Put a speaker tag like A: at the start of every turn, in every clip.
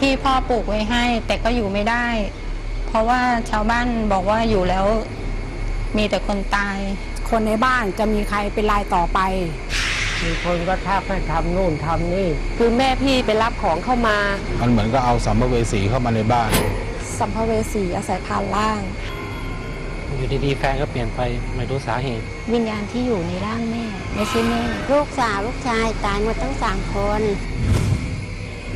A: ที่พ่อปลูกไว้ให้ แต่ก็อยู่ไม่ได้ เพราะว่าชาวบ้านบอกว่าอยู่แล้ว มีแต่คนตาย
B: คนในบ้านจะมีใครเป็นรายต่อไป
C: มีคนก็ทักให้ทำนู่นทำนี่
D: คือแม่พี่ไปรับของเข้ามา
E: มันเหมือนก็เอาสัมภเวสีเข้ามาในบ้าน
F: สัมภเวสีอาศัยผ่านล่าง
G: อยู่ดีๆแฟนก็เปลี่ยนไปไม่รู้สาเหตุ
H: วิญญาณที่อยู่ในร่างแม่ ไม่ใช่แม่
I: ลูกสาวลูกชายตายหมดทั้งสามคน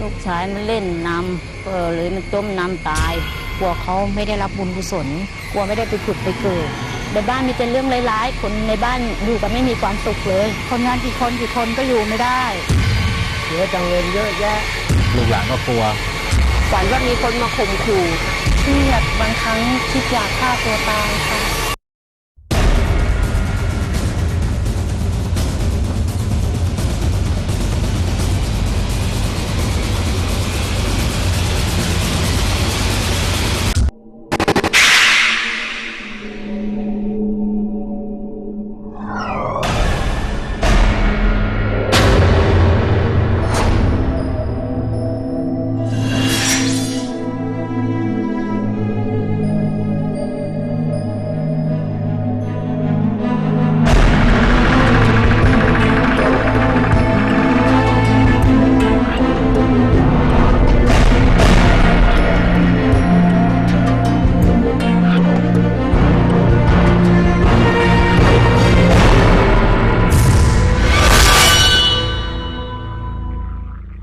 H: ลูกชายมันเล่นน้ำเออเลยมันจมน้ำตาย กลัวเขาไม่ได้รับบุญกุศล กลัวไม่ได้ไปผุดไปเกิดในบ้านมีแต่เรื่องร้ายๆ คนในบ้านอยู่กันไม่มีความสุขเลย
B: คนงานกี่คนกี่คนก็อยู่ไม่ได้
C: เสียจังเงินเยอะแยะ
E: ลูกหลานก็กลัว
D: ฝันว่ามีคนมาข่มขู่
A: เครียดบางครั้งคิดอยากฆ่าตัวตายค่ะ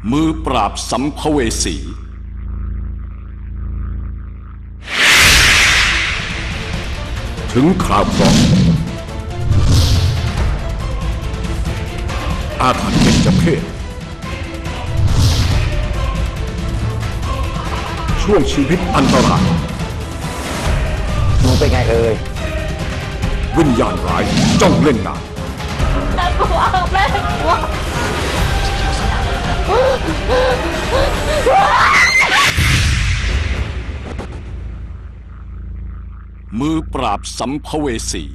J: มือปราบสัมภเวสี ถึงคราวเคราะห์อาถรรพ์เป็นจเพศช่วงชีวิตอันตราย
C: มึงเป็นไงเอ่ย
J: วิญญาณร้ายจ้องเล่นงาน มือปราบสัมภเวสี